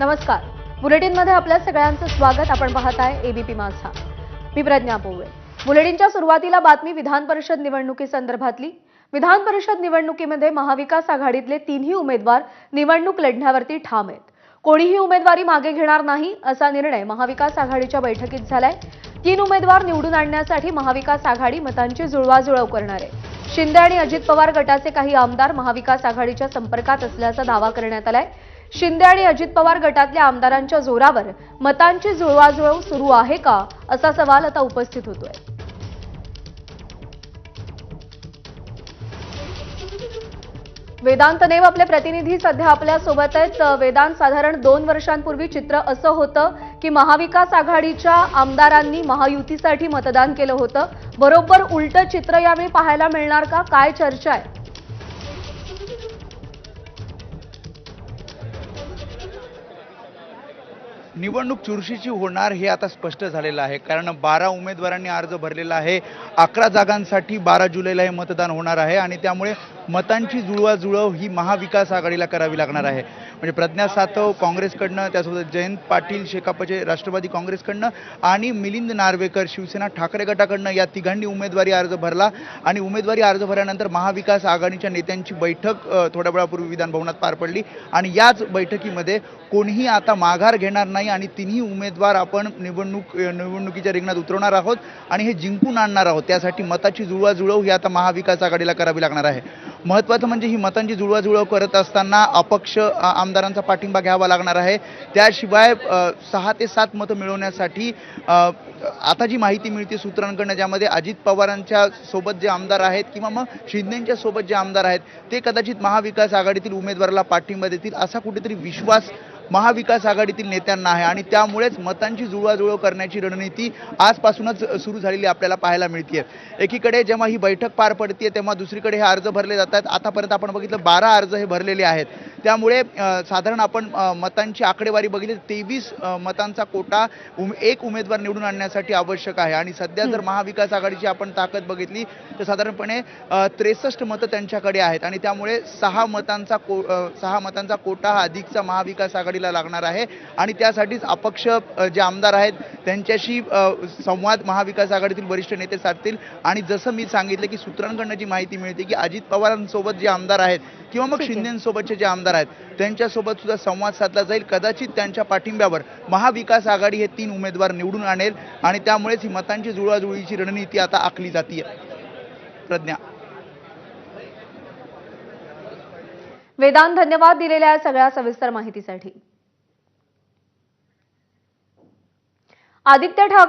नमस्कार. बुलेटिनमध्ये आपल्या सगळ्यांचं स्वागत. आपण पाहत आहे एबीपी माझा. मी प्रज्ञा पोवे बुलेटिनच्या सुरुवातीला बातमी विधान परिषद निवडणुकीसंदर्भातली विधान परिषद निवडणुकीमध्ये महाविकास आघाडीतले तीनही उमेदवार निवडणूक लढण्यावरती ठाम आहेत. कोणीही उमेदवारी मागे घेणार नाही असा निर्णय महाविकास आघाडीच्या बैठकीत झालाय. तीन उमेदवार निवडून आणण्यासाठी महाविकास आघाडी मतांची जुळवाजुळव करणार आहे. शिंदे आणि अजित पवार गटाचे काही आमदार महाविकास आघाडीच्या संपर्कात असल्याचा दावा करण्यात आलाय. शिंदे आणि अजित पवार गटातल्या आमदारांच्या जोरावर मतांची जुळवाजुळव सुरू आहे का असा सवाल आता उपस्थित होतोय. वेदांत नेव आपले प्रतिनिधी सध्या आपल्यासोबत आहेत वेदांत साधारण दोन वर्षांपूर्वी चित्र असं होतं की महाविकास आघाडीच्या आमदारांनी महायुतीसाठी मतदान केलं होतं. बरोबर उलटं चित्र यावेळी पाहायला मिळणार का? काय चर्चा आहे? निवडणूक चुरशीची होणार हे आता स्पष्ट झालेलं आहे. कारण बारा उमेदवारांनी अर्ज भरलेला आहे. अकरा जागांसाठी बारा जुलैला हे मतदान होणार आहे आणि त्यामुळे मतांची जुळवाजुळव ही महाविकास आघाडीला करावी लागणार आहे. म्हणजे प्रज्ञा सातव काँग्रेसकडनं त्यासोबत जयंत पाटील शेकापचे राष्ट्रवादी काँग्रेसकडनं आणि मिलिंद नार्वेकर शिवसेना ठाकरे गटाकडनं या तिघांनी उमेदवारी अर्ज भरला आणि उमेदवारी अर्ज भरल्यानंतर महाविकास आघाडीच्या नेत्यांची बैठक थोड्या वेळापूर्वी विधानभवनात पार पडली. आणि याच बैठकीमध्ये कोणीही आता माघार घेणार नाही नाही आणि तिन्ही उमेदवार आपण निवडणूक निवडणुकीच्या रिंगणात उतरवणार आहोत आणि हे जिंकून आणणार आहोत. त्यासाठी मताची जुळवाजुळव ही आता महाविकास आघाडीला करावी लागणार आहे. महत्त्वाचं म्हणजे ही मतांची जुळवाजुळव करत असताना अपक्ष आमदारांचा पाठिंबा घ्यावा लागणार आहे. त्याशिवाय सहा ते सात मतं मिळवण्यासाठी आता जी माहिती मिळते सूत्रांकडनं ज्यामध्ये अजित पवारांच्या सोबत जे आमदार आहेत किंवा मग शिंदेंच्या सोबत जे आमदार आहेत ते कदाचित महाविकास आघाडीतील उमेदवाराला पाठिंबा देतील असा कुठेतरी विश्वास महाविकास आघाडीतील नेत्यांना आहे आणि त्यामुळेच मतांची जुळवाजुळव करण्याची रणनीती आजपासूनच सुरू झालेली आपल्याला पाहायला मिळते एकीकडे जेव्हा ही बैठक पार पडते तेव्हा दुसरीकडे हे अर्ज भरले जातात आतापर्यंत आपण बघितलं बारा अर्ज हे भरलेले आहेत. त्यामुळे साधारण आपण मतांची आकडेवारी बघितली तेवीस मतांचा कोटा उम एक उमेदवार निवडून आणण्यासाठी आवश्यक आहे. आणि सध्या जर महाविकास आघाडीची आपण ताकद बघितली तर साधारणपणे त्रेसष्ट मतं त्यांच्याकडे आहेत. आणि त्यामुळे सहा मतांचा को सहा मतांचा कोटा हा अधिकचा महाविकास आघाडीला लागणार आहे. आणि त्यासाठीच अपक्ष जे आमदार आहेत त्यांच्याशी संवाद महाविकास आघाडीतील वरिष्ठ नेते साधतील. आणि जसं मी सांगितलं की सूत्रांकडनं जी माहिती मिळते की अजित पवारांसोबत जे आमदार आहेत किंवा मग. शिंदेसोबतचे जे आमदार आहेत त्यांच्यासोबत सुद्धा संवाद साधला जाईल. कदाचित त्यांच्या पाठिंब्यावर महाविकास आघाडी हे तीन उमेदवार निवडून आणेल आणि त्यामुळेच ही मतांची जुळवाजुळीची रणनीती आता आखली जाते प्रज्ञा. वेदांत धन्यवाद दिलेल्या सगळ्या सविस्तर माहितीसाठी. आदित्य ठाकरे